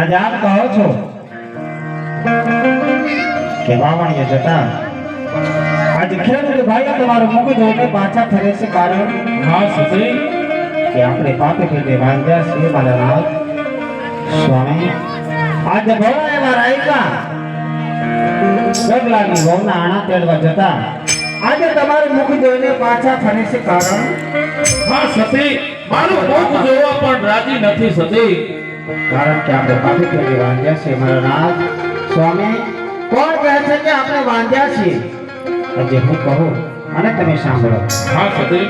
આજે આપ કહો છો. કે વાવણીએ જતા. આજે ખેડૂત ભાઈ તમારું મુખ જોઈને પાછા ફરે છે કારણ હા સુધી કે આપણે પાપે પેટે વાંધ્યા છીએ, મારા નાથ સ્વામી, આજે ભોળા એવા રાયકા ગગલાની ભવના આણા તેડવા જતા. આજે તમારું મુખ જોઈને પાછા ફરે છે કારણ હા, સતી. મારું મુખ જોવા પણ રાજી નથી, સતી. કારણ કે આપણે પાપી પેટે વાંધ્યા છીએ. મારા રાજ સ્વામી કોણ કહે છે કે આપણે વાંધ્યા છીએ? આજે હું કહું અને તમે સાંભળો. હા સતી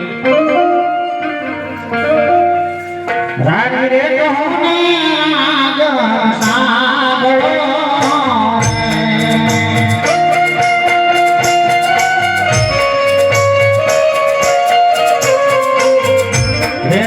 રાણી રે કહું સાંભળો. રે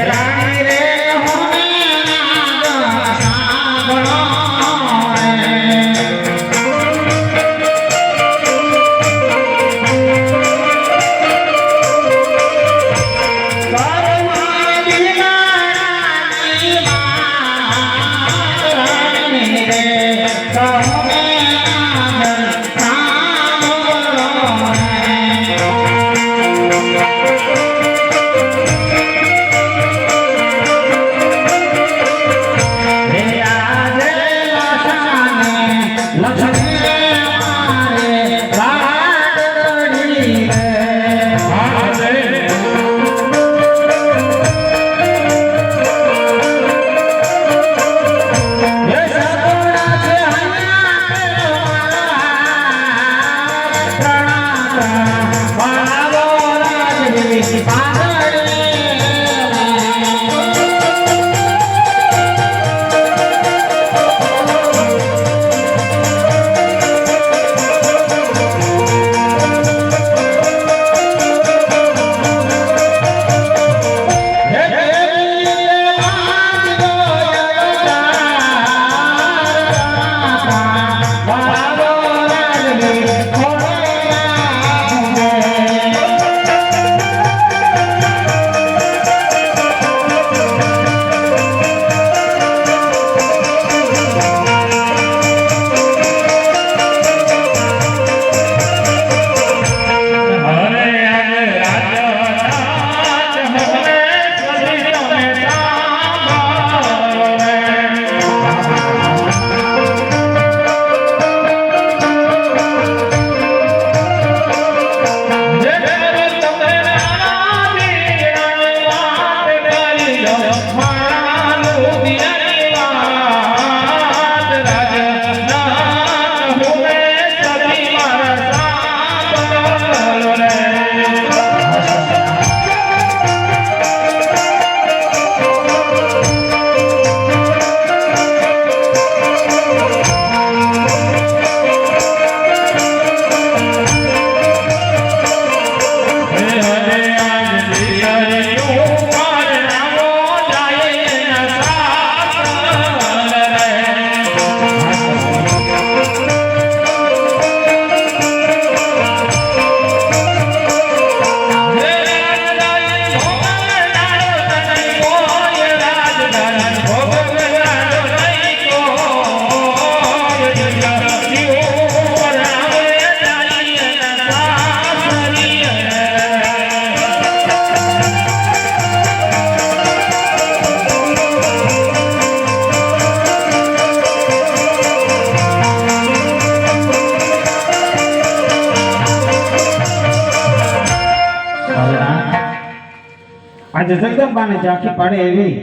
આજે જગદંબાને ઝાંખી પડે એવી.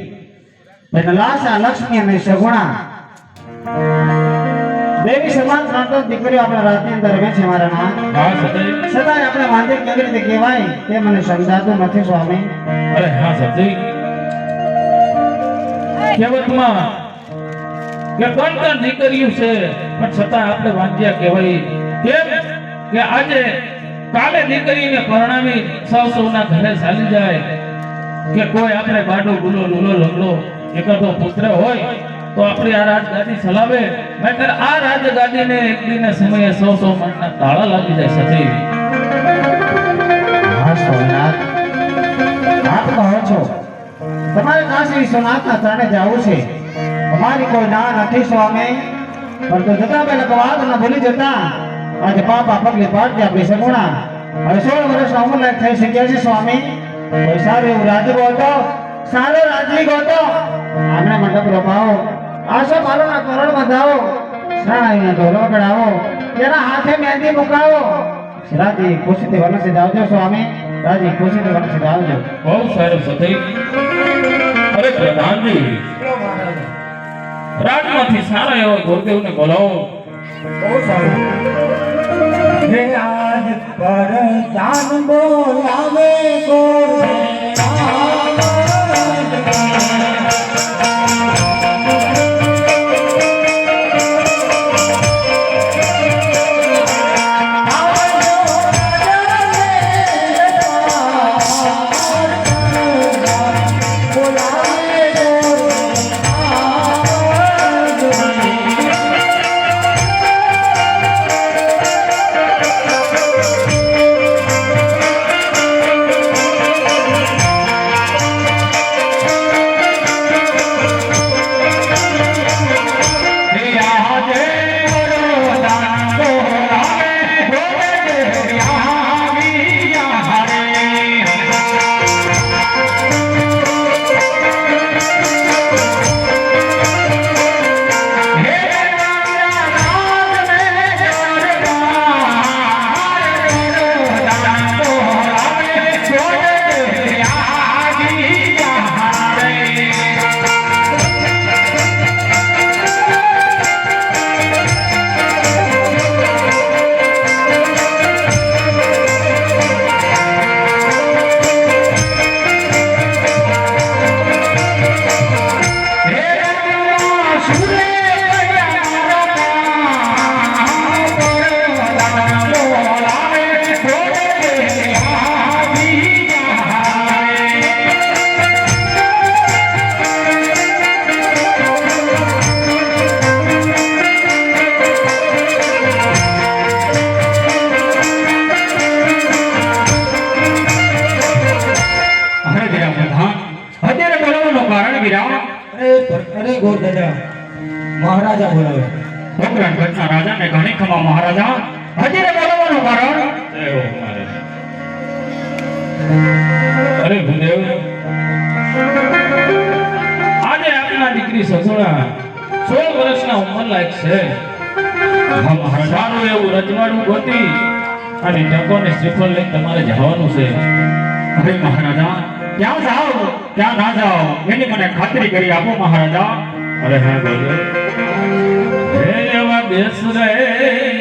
પેનલાસા લક્ષ્મી અને સગુણા. દેવી સમાન ત્રણ દીકરીઓ આપણે રાતની અંદર છે મારા નામ સદાય આપણે વાંધે કેવી રીતે કહેવાય તે મને સમજાતું નથી સ્વામી. અરે હા સતી કહેવતમાં કે ત્રણ ત્રણ દીકરીઓ છે પણ છતાં આપણે વાંધ્યા કહેવાય. કેમ? કે આજે કાલે દીકરીને પરણાવી સૌ સૌના ઘરે ચાલી જાય. કે કોઈ આપણે બાડો ગુલો લુલો લંગડો એકાદો પુત્ર હોય, તો આપણી આ રાજગાદી ચલાવે. નહીતર આ રાજગાદીને એક દિને સમયે સો સો મનના તાળા લાગી જાય સતી હા, સોમનાથ. આપ કહો છો. તમારે કાશી વિશ્વનાથના ત્રણે જવું છે. અમારી કોઈ ના નથી, સ્વામી. પરંતુ જતા પહેલા વાત ના ભૂલી જતા આજે પાપા પગલે પાડતી આપણી સગુણા હવે સોળ વર્ષના ઉંમર થઈ શક્યા છે, સ્વામી. કોઈ સારું એવું રાજ્ય ગોતો સારો રાજવી ગોતો. આંગણે મંડપ રોપાવો આશો મારોના તોરણ બંધાવો શરણાઈના ઢોલો કઢાવો તેના હાથે મહેંદી મુકાવો. રાજી ખુશીથી વનસે આવજો સ્વામી. રાજી ખુશીથી વનસે આવજો બહુ સારું સતી અરે પ્રધાનજી. રાજમાંથી સારા એવો ગુરુદેવને બોલાવો. બહુ સારું. હે આજ પર જાન બોલાવે અરે પોખરણ ને ઘણી ખમા મહારાજા. હજી બોલાવવાનું કારણ? અરે ભૂદેવ આજે આપના દીકરી સસુરા સોળ વર્ષના ઉંમર લાયક છે. સારું એવું રજવાડું ગોતી અને ટકોને શ્રીફળ લઈને તમારે જવાનું છે. અરે મહારાજા ક્યાં જાઓ ક્યાં ના જાઓ. એની મને ખાતરી કરી આપો મહારાજા. અરે હા બોલો હે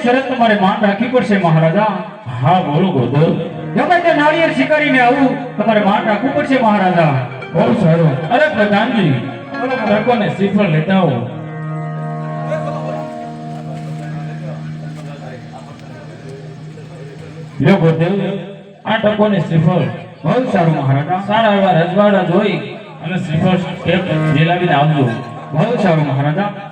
એક શરત તમારે માન રાખવી પડશે મહારાજા. હા, બોલો ગોદર ગમે તે નાળિયેર સ્વીકારીને આવું, તમારે માન રાખવું પડશે મહારાજા. બહુ સારું. અરે, પ્રધાનજી તકોને શ્રીફળ લેતા આવો. લ્યો ગોદેવ આ ટકોની શ્રીફળ બહુ સારું મહારાજા. સારા એવા રજવાડા જોઈ અને શ્રીફળ એક જીલાવીને આવજો. બહુ સારું મહારાજા.